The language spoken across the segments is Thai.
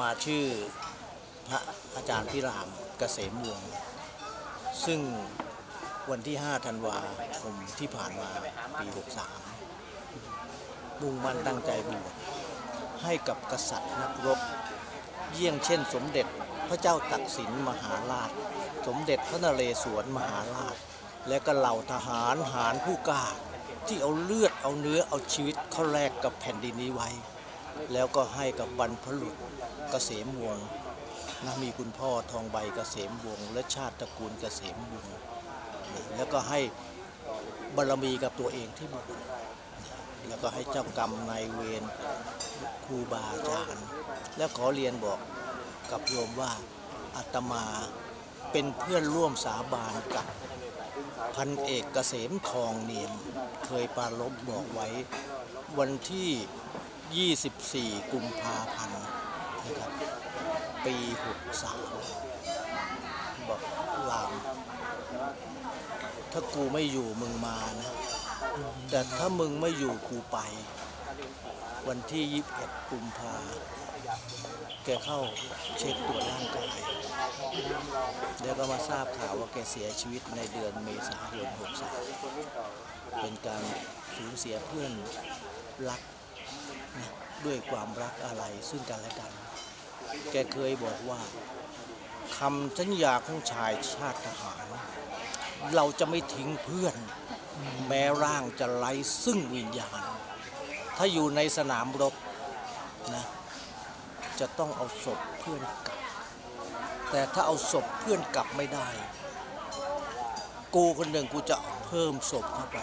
มาชื่อพระอาจารย์พิรามเกษมวงศ์ซึ่งวันที่ 5 ธันวาคมที่ผ่านมาปี 63 มุ่งมั่นตั้งใจบวชให้กับกษัตริย์นักรบ เยี่ยงเช่นสมเด็จพระเจ้าตักสินมหาราช สมเด็จพระนเรศวรมหาราช และก็เหล่าทหารหารผู้กล้าที่เอาเลือดเอาเนื้อเอาชีวิตเข้าแลกกับแผ่นดินนี้ไว้ แล้วก็ให้กับบรรพบุรุษเกษมวงศ์นะมีคุณพ่อทองใบเกษมวงศ์และชาติตระกูลเกษมวงศ์นะแล้วก็ให้บารมีกับตัวเองที่บวชแล้วก็ให้เจ้ากรรมนายเวรครูบาอาจารย์แล้วขอเรียนบอกกับโยมว่าอาตมาเป็นเพื่อนร่วมสาบานกับพันเอกเกษมทองเนียม เคยปรารบบอกไว้วันที่ 24 กุมภาพันธ์นะครับ ปี 63 บอกลาม ถ้ากูไม่อยู่มึงมานะ แต่ถ้ามึงไม่อยู่กูไป วันที่ 21 กุมภาแกเข้าเช็คตัวจร่างกายแล้วก็มาทราบข่าวว่าแกเสียชีวิตในเดือนเมษายน 63 เป็นการสูญเสียเพื่อนรัก ด้วยความรักอะไรซึ่งกันและกัน แกเคยบอกว่าคำสัญญาของชายชาติทหาร เราจะไม่ทิ้งเพื่อน แม้ร่างจะไร้ซึ่งวิญญาณ ถ้าอยู่ในสนามรบนะจะต้องเอาศพเพื่อนกลับ แต่ถ้าเอาศพเพื่อนกลับไม่ได้ กูคนหนึ่งกูจะเพิ่มศพเข้าไป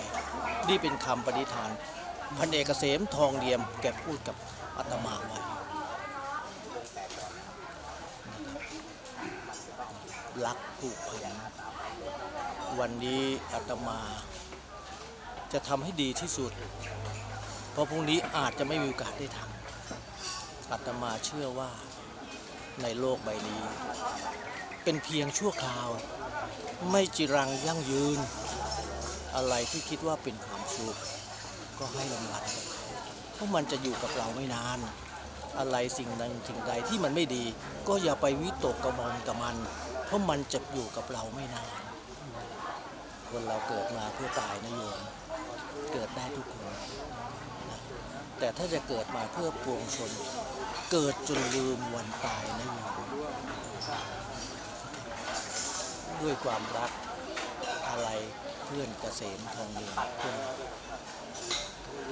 นี่เป็นคำปณิธาน พันเอกเกษมทองเดียมแกพูดกับอาตมาไว้รักผูกพันวันนี้อาตมา จะทำให้ดีที่สุด เพราะพรุ่งนี้อาจจะไม่มีโอกาสได้ทำอาตมาเชื่อว่าในโลกใบนี้ เป็นเพียงชั่วคราว ไม่จีรังยั่งยืน อะไรที่คิดว่าเป็นความสุข ก็ให้รางวัลกับเขาเพราะมันจะอยู่กับเราไม่นาน อะไรสิ่งนั้นสิ่งใดที่มันไม่ดี ก็อย่าไปวิตกกระมอนกับมัน เพราะมันจะอยู่กับเราไม่นาน คนเราเกิดมาเพื่อตายนะโยมเกิดได้ทุกคนนะแต่ถ้าจะเกิดมาเพื่อปวงชน เกิดจนลืมวันตายนะโยมด้วยความรักอะไรเพื่อนเกษมทองเรืองเพื่อน